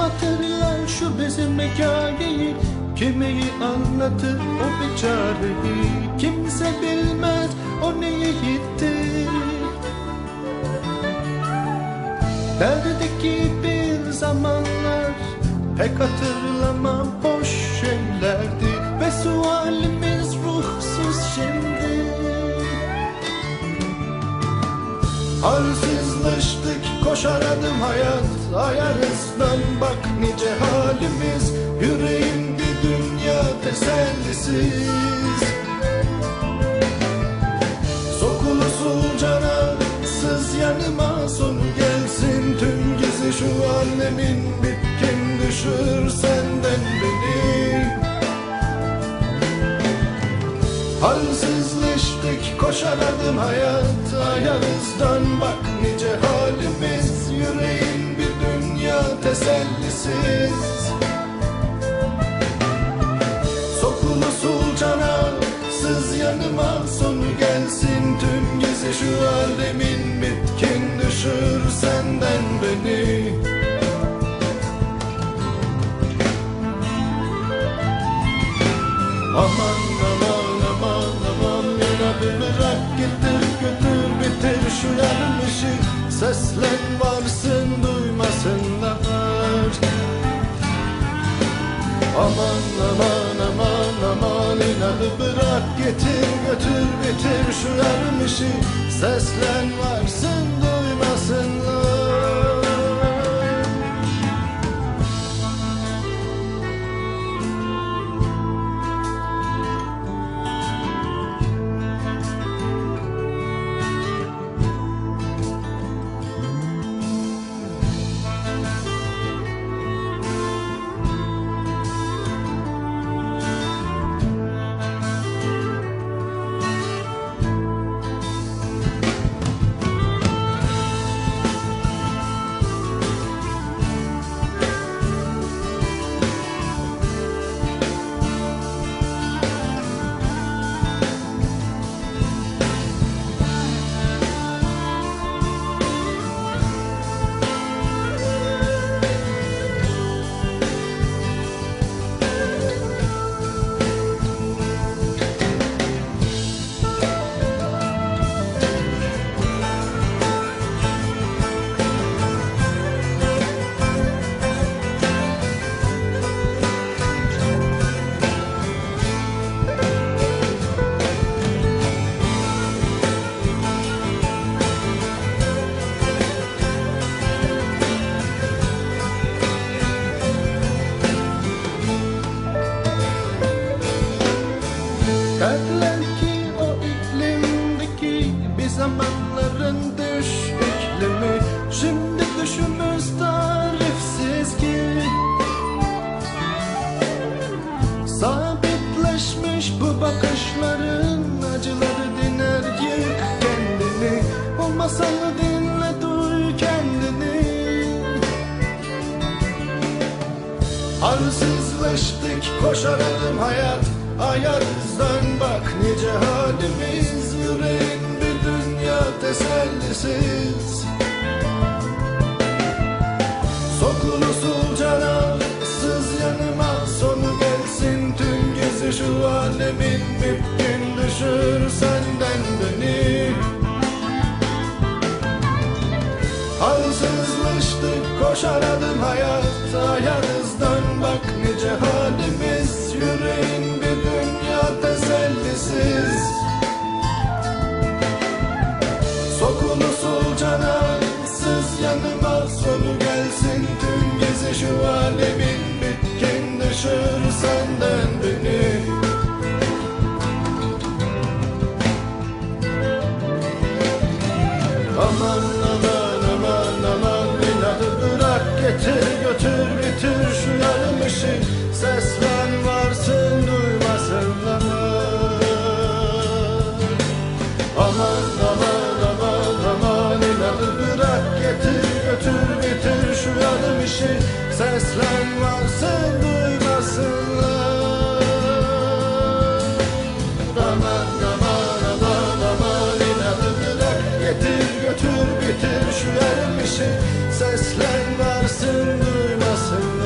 Hatırlar şu bizim hikayeyi? Kimi anlatır o biçareyi Kimse bilmez o neye gitti Neredeki bir zamanlar Pek hatırlamam hoş şeylerdi. Ve sualimiz Halsizleştik koşar adım hayat. Ayarızdan bak nice halimiz. Yüreğim bir dünya tesellisiz. Sokulusul canarsız yanıma sonu gelsin. Tüm gezi şu alemin bitkin düşür senden beni Halsizleştik koşar adım hayat Ayağımızdan bak nice halimiz. Yüreğin bir dünya tesellisiz. Sokulusul canarsız yanıma sonu gelsin. Tüm gezi şu alemin bitkin bırak getir götür bitir şu yarım işi. Seslen varsın duymasınlar. Aman aman aman aman inadı bırak getir götür bitir şu yarım işi. Seslen varsın Sabitleşmiş bu bakışların acıları diner yık kendini O masalı dinle duy kendini. Halsizleştik koşar adım hayat Ayarızdan bak nice halimiz. Yüreğin bir dünya tesellisiz şu alemin bitkin düşür senden beni. Halsizleştik koşar adım hayat Ayağınızdan bak nice halimiz. Yüreğin bir dünya tesellisiz. Sokulusul canarsız yanıma sonu Getir götür bitir şu ermişi Seslen duymasınlar